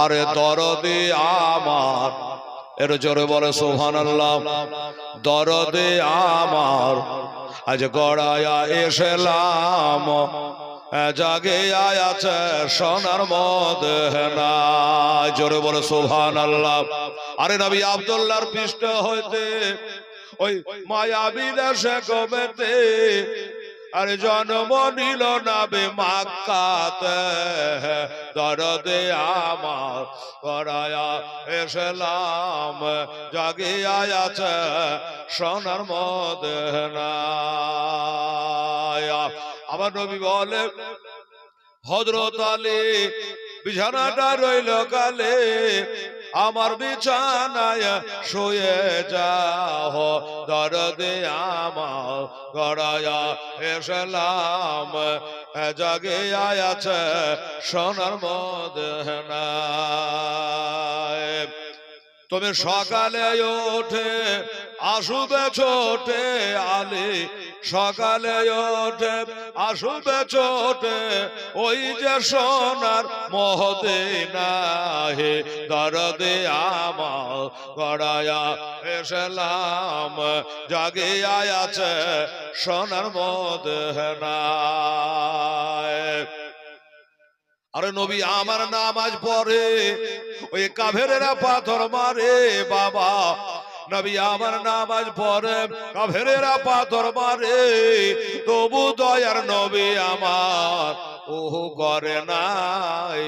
আরে দরদে আমার, এর জোরে বলে সোহান আল্লাহ দরদে আমার, আজ গড়ায়া এসেলাম জাগে আছে সোনার মদ জোরে বলে সোহান আল্লাহ আরে নবী আব্দুল্লাহর পৃষ্ঠ হইতে ওই মায়াবী দেশে কমেতে আর জন্ম নিল নাবে মাক্কাতে। দরদে আমার করায়া এসলাম জাগে আছে সোনার মদ আমার নবী বলে হজরত আলী, বিছানাটা রইল কালে আমার বিছানায় শুয়ে যাও, দরদে আমার গড়ায়া এসলাম। জাগে আছে সোনার মদ তুমি সকালে ওঠে আসুবে ছোটে আলে সকালে ওঠে, আসুবে ছোটে ওই যে সোনার মহতে নাহে দরদে আমার গড়ায়া এসলাম জাগে আছে সোনার মদ আরে নবী, আমার নামাজ পড়ে ওই কাভেরেরা পাথর মারে, বাবা নবী আমার নামাজ পড়ে কাভেরেরা পাথর মারে তবু দয়ার নবী আমার ওহু করে নাই।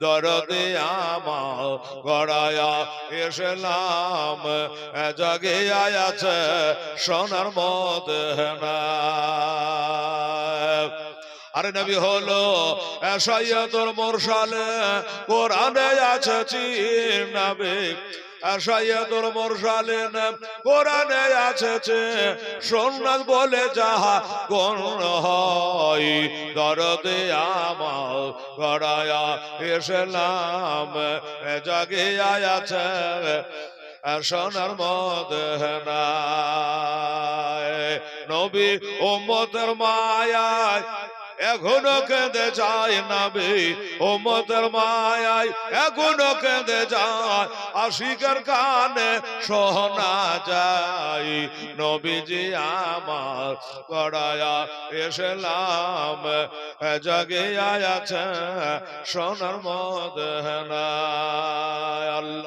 দরদে আমার গড়ায়া এসলাম জগে আয়াছে সোনার মত না আরে নবী হলো সৈয়দুল মুরসালে কোরআনে আছে চিনাবে সৈয়দুল মুরসালিন কোরআনে আছে সোনাল বলে যাহা কোন হয়, দরদে আমার গড়ায়া এসলাম জাগে আছে সোনার মদ নবী ওম্মতের মায়ায় এখনও কেঁদে যায় নাবে ও মতের মায়ায় এখনও কেঁদে যায়, আশিকের কানে সোহনা যায়। নবীজি আমার কড়ায়া এসলাম জাগে আছে সোনার মদ আল্লাহ